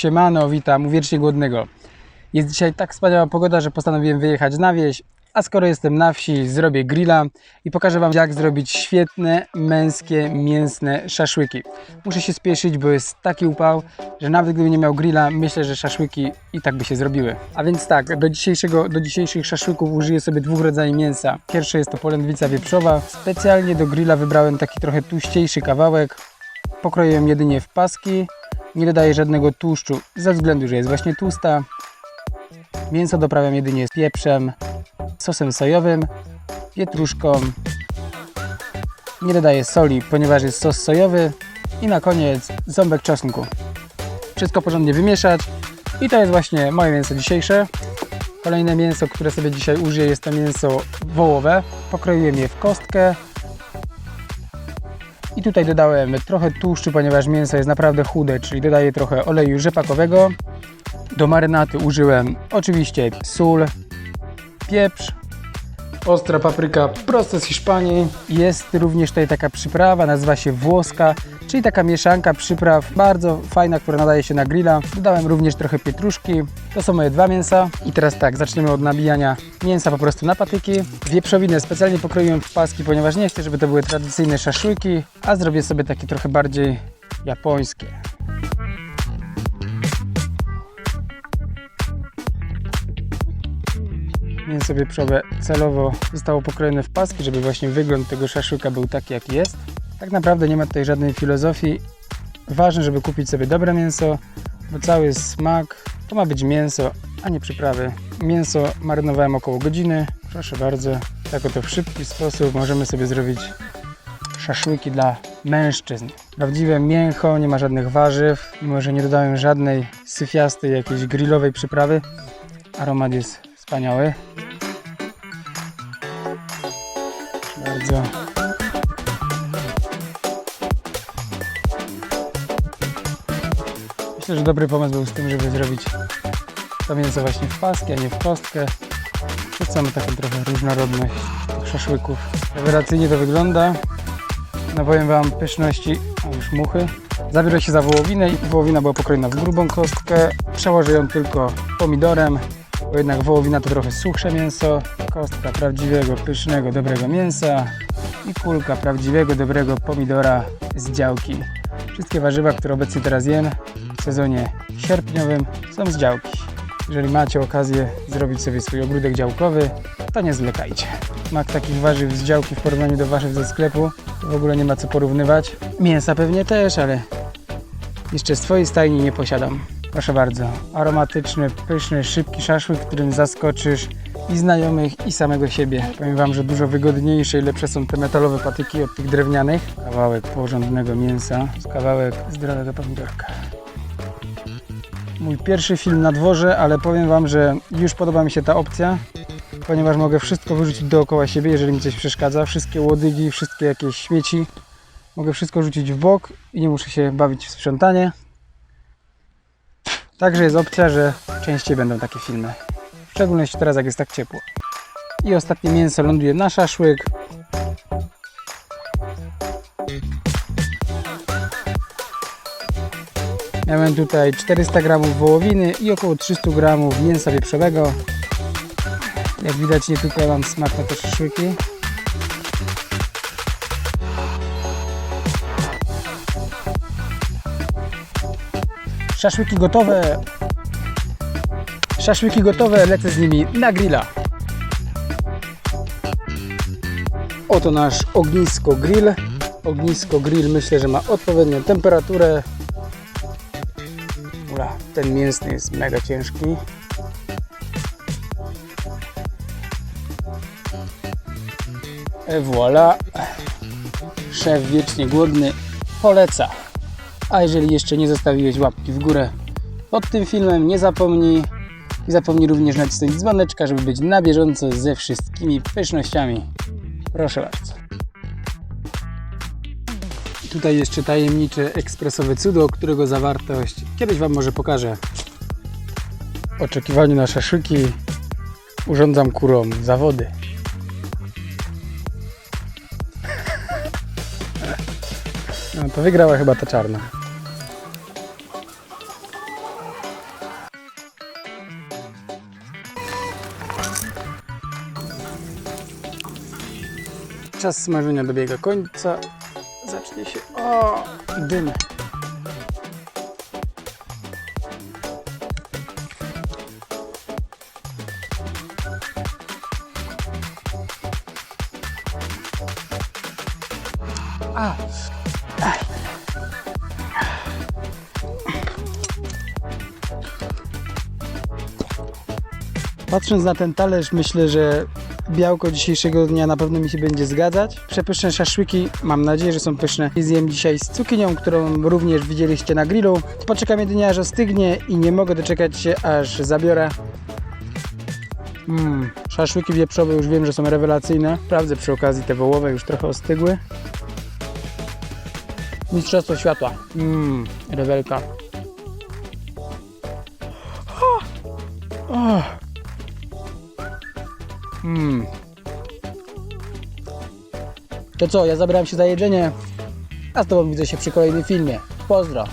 Siemano, witam, wiecznie głodnego. Jest dzisiaj tak wspaniała pogoda, że postanowiłem wyjechać na wieś, a skoro jestem na wsi, zrobię grilla i pokażę Wam jak zrobić świetne, męskie, mięsne szaszłyki. Muszę się spieszyć, bo jest taki upał, że nawet gdybym nie miał grilla, myślę, że szaszłyki i tak by się zrobiły. A więc tak, do, dzisiejszego, do dzisiejszych szaszłyków użyję sobie dwóch rodzajów mięsa. Pierwsze jest to polędwica wieprzowa. Specjalnie do grilla wybrałem taki trochę tłuściejszy kawałek. Pokroiłem jedynie w paski. Nie dodaję żadnego tłuszczu ze względu, że jest właśnie tłusta. Mięso doprawiam jedynie z pieprzem, sosem sojowym, pietruszką. Nie dodaję soli, ponieważ jest sos sojowy. I na koniec ząbek czosnku. Wszystko porządnie wymieszać. I to jest właśnie moje mięso dzisiejsze. Kolejne mięso, które sobie dzisiaj użyję, jest to mięso wołowe. Pokroiłem je w kostkę. I tutaj dodałem trochę tłuszczu, ponieważ mięso jest naprawdę chude, czyli dodaję trochę oleju rzepakowego. Do marynaty użyłem oczywiście sól, pieprz, ostra papryka prosto z Hiszpanii. Jest również tutaj taka przyprawa, nazywa się włoska, czyli taka mieszanka przypraw, bardzo fajna, która nadaje się na grilla. Dodałem również trochę pietruszki. To są moje dwa mięsa. I teraz tak, zaczniemy od nabijania mięsa po prostu na patyki. Wieprzowinę specjalnie pokroiłem w paski, ponieważ nie chcę, żeby to były tradycyjne szaszłyki, a zrobię sobie takie trochę bardziej japońskie. Mięso wieprzowe celowo zostało pokrojone w paski, żeby właśnie wygląd tego szaszłyka był taki, jaki jest. Tak naprawdę nie ma tutaj żadnej filozofii. Ważne, żeby kupić sobie dobre mięso, bo cały smak to ma być mięso, a nie przyprawy. Mięso marynowałem około godziny. Proszę bardzo, tak oto w szybki sposób możemy sobie zrobić szaszłyki dla mężczyzn. Prawdziwe mięcho, nie ma żadnych warzyw, mimo że nie dodałem żadnej syfiastej, jakiejś grillowej przyprawy. Aromat jest wspaniały. Bardzo. Myślę, że dobry pomysł był z tym, żeby zrobić to mięso właśnie w paski, a nie w kostkę. Chcemy taką trochę różnorodność tych szaszłyków. Rewelacyjnie to wygląda. No powiem Wam pyszności, a już muchy. Zabiorę się za wołowinę i wołowina była pokrojona w grubą kostkę. Przełożę ją tylko pomidorem, bo jednak wołowina to trochę suchsze mięso. Kostka prawdziwego, pysznego, dobrego mięsa i kulka prawdziwego, dobrego pomidora z działki. Wszystkie warzywa, które obecnie teraz jem w sezonie sierpniowym są z działki. Jeżeli macie okazję zrobić sobie swój ogródek działkowy, to nie zwlekajcie. Smak takich warzyw z działki w porównaniu do warzyw ze sklepu to w ogóle nie ma co porównywać. Mięsa pewnie też, ale jeszcze swojej stajni nie posiadam. Proszę bardzo, aromatyczny, pyszny, szybki szaszłyk, którym zaskoczysz i znajomych, i samego siebie. Powiem Wam, że dużo wygodniejsze i lepsze są te metalowe patyki od tych drewnianych. Kawałek porządnego mięsa, kawałek zdrowego pomidorka. Mój pierwszy film na dworze, ale powiem Wam, że już podoba mi się ta opcja, ponieważ mogę wszystko wyrzucić dookoła siebie, jeżeli mi coś przeszkadza. Wszystkie łodygi, wszystkie jakieś śmieci. Mogę wszystko rzucić w bok i nie muszę się bawić w sprzątanie. Także jest opcja, że częściej będą takie filmy. Szczególności teraz, jak jest tak ciepło. I ostatnie mięso ląduje na szaszłyk. Miałem tutaj 400 g wołowiny i około 300 g mięsa wieprzowego. Jak widać nie tylko ja mam smak na te szaszłyki. Szaszłyki gotowe. Szaszłyki gotowe, lecę z nimi na grilla. Oto nasz ognisko grill. Ognisko grill myślę, że ma odpowiednią temperaturę. Ula, ten mięsny jest mega ciężki. Et voilà. Szef wiecznie głodny poleca. A jeżeli jeszcze nie zostawiłeś łapki w górę pod tym filmem, nie zapomnij. I zapomnij również nacisnąć dzwoneczka, żeby być na bieżąco ze wszystkimi pysznościami. Proszę bardzo. Tutaj jeszcze tajemnicze ekspresowe cudo, którego zawartość kiedyś Wam może pokażę. W oczekiwaniu na szaszłyki urządzam kurom zawody. No to wygrała chyba ta czarna. Czas smażenia dobiega końca. Zacznie się. O, dym. A. Patrząc na ten talerz, myślę, że białko dzisiejszego dnia na pewno mi się będzie zgadzać. Przepyszne szaszłyki, mam nadzieję, że są pyszne. I Zjem dzisiaj z cukinią, którą również widzieliście na grillu. Poczekam jedynie aż ostygnie i nie mogę doczekać się aż zabiorę. Mmm, szaszłyki wieprzowe już wiem, że są rewelacyjne. Sprawdzę przy okazji te wołowe, już trochę ostygły. Mistrzostwo światła. Mmm, rewelka. Oh. Mm. To co, ja zabrałem się za jedzenie, a z Tobą widzę się przy kolejnym filmie. Pozdro!